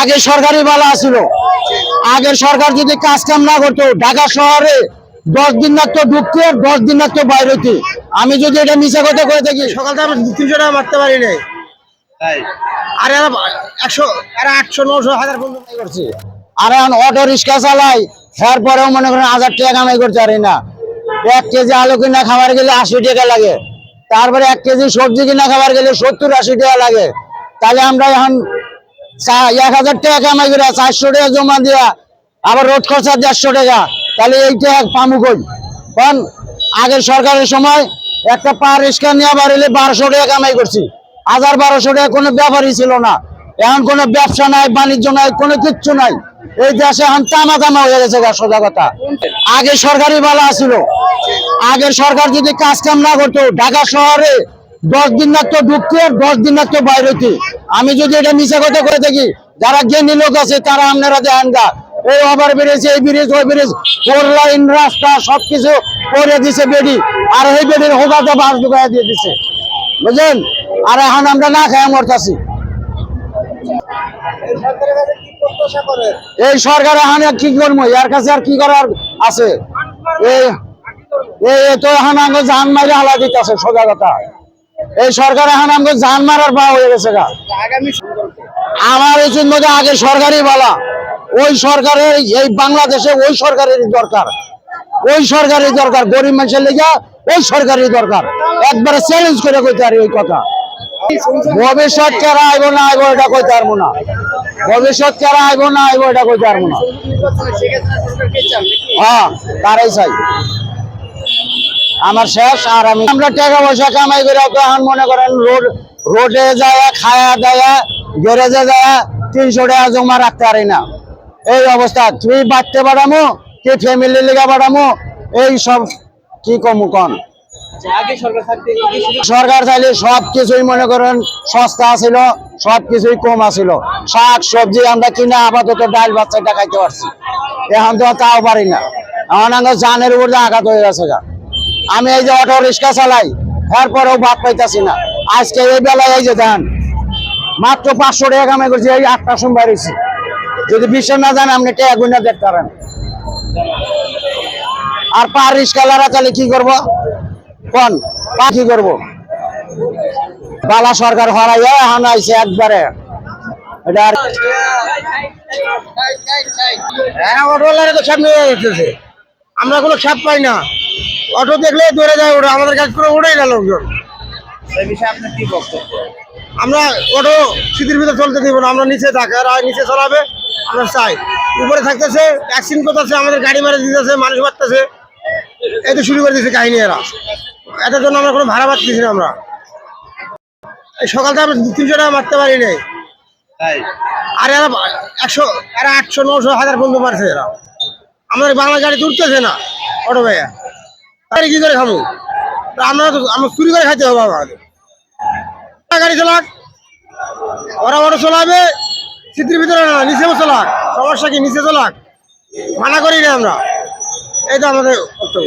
আগে সরকারি বালা ছিল। আগের সরকার যদি কাজ কাম না করতো ঢাকা শহরে দশ দিন লাগতো ঢুকতে আর দশ দিন লাগতো বাইরে। আমি যদি এটা মিশা কথা করে থাকি সকালটা আমরা তিনশো টাকা মারতে পারি নাই। আর একশো এরা আটশো নশো হাজার করছি। আর এখন অটো রিক্সা চালাই মনে করেন হাজার টাকা কামাই করতে পারি না। এক কেজি আলু কিনা খাবার গেলে আশি টাকা লাগে। তারপরে এক কেজি সবজি কিনা খাবার গেলে সত্তর আশি টাকা লাগে। তাহলে আমরা এখন এক হাজার টাকা কামাই করে, চারশো টাকা জমা দিয়া, আবার রোড খরচা দেড়শো টাকা। তাহলে এইটা পামু কই কারণ আগের সরকারের সময় একটা পা রিক্সা নিয়ে বাড়িলে বারোশো টাকা কামাই করছি। হাজার বারোশো টাকা কোনো ব্যাপারই ছিল না। এখন কোনো ব্যবসা নাই, বাণিজ্য নাই, কোনো কিচ্ছু নাই। এই দেশে এখন তামা তামা হয়ে গেছে সোজা কথা। আগে সরকারি বালা ছিল আগের সরকার যদি কাজ কাম না করতো, ঢাকা শহরে দশ দিন লাগতো ঢুকতে আর দশ দিন লাগতো বাইরে হতে। আমি যদি এটা মিশা কথা করে থাকি, যারা জ্ঞানী লোক আছে, তারা আপনারা দেখেন গা। এই ওভার ব্রিজ, এই ব্রিজ, ওই ব্রিজ ফোর লাইন, রাস্তা, সবকিছু করে দিছে বেডি। আর এই বেডির হোগাতে বাস ঢুকাই দিয়ে দিছে। বুঝলেন? আর এখন আমরা না খাই মরতাছি। এই সরকার এখন কি করব? এর কাছে আর কি করার আছে? এই তো এখন আমাকে জাহান মারি হালা দিতেছে, সোজা কথা। এই সরকার এখন আমাকে জান মারার পা হয়ে গেছে গা। আমার এই মধ্যে আগে সরকারি বলা ওই সরকারের এই বাংলাদেশে ওই সরকারের দরকার। ওই সরকারের দরকার গরিব মানুষের লেগে ওই সরকারের দরকার। একবারে চ্যালেঞ্জ করে কইতে পারি ওই কথা। ভবিষ্যৎ কারা আইব না আইব এটা কইতে পারব না। ভবিষ্যৎ কারা আইব না আইব এটা কইতে পারব না। হ্যাঁ তারাই চাই। আমার শেষ আর আমি আমরা টাকা পয়সা কামাই করে তো এখন মনে করেন রোড রোডে যায় খায়া দায়া গ্যারেজে যায় তিনশো টাকা জমা রাখতে পারি না। এই অবস্থা তুই বাড়তে পারামো কি ফ্যামিলি লেগে পারামো এই সব কি কমু কন? সরকার সুযোগ সরকার চাইলে সব কিছুই মনে করেন সস্তা ছিল সব কিছুই কম আছিল। শাক সবজি আমরা কিনে আপাতত ডাল বাচ্চাটা খাইতে পারছি। এখন তো তাও পারি না। আমার জানের উপর আঘাত হয়ে গেছে গা। আমি এই যে অটো রিক্সা চালাই, এরপরেও ভাত পাইতাছি না। আজকে এই বেলায় এই যে দেন, মাত্র পাঁচশো টাকা কামাই করছি, এই আটটার সময় বেরিয়েছি যদি বিশ্বাস না জান, আপনি টাকা গুণা দেখতে পারেন। আর পার রিক্সাওয়ালারা তাহলে কি করব? কোন? পা কি করব? বালা সরকার হরাইয়া এখন আইছে একবারে। এটা আর হ্যাঁ তো আমরা কোনো সাপ পাই না। অটো দেখলে দৌড়ে যায় ওটা আমাদের কাজ করে ওটাই না লোকজন। আমরা অটো স্মৃতির ভিতরে চলতে দিব না আমরা নিচে থাকি আর নিচে চালাবে আমরা চাই। উপরে থাকতেছে অ্যাক্সিডেন্ট করতেছে আমাদের গাড়ি মারা দিতেছে মানুষ মারতেছে। এই তো শুরু করে দিয়েছে কাহিনী এরা। এটার জন্য আমরা কোনো ভাড়া পাচ্ছি না আমরা। এই সকালটা আমরা তিনশো টাকা মারতে পারি নাই। আর এরা একশো এরা আটশো নশো হাজার পর্যন্ত মারছে এরা। আমাদের বাংলা গাড়ি তুলতেছে না অটো ভাইয়া। তাহলে কি করে খাব? আমরা তো আমরা চুরি করে খাইতে হবে আমাদের গাড়ি চালাক, ওরা অটো চলাবে চিত্রের ভিতরে না, নিচেও চালাক। সমস্যা কি? নিচে চালাক। মানা করি না আমরা। এটা আমাদের বক্তব্য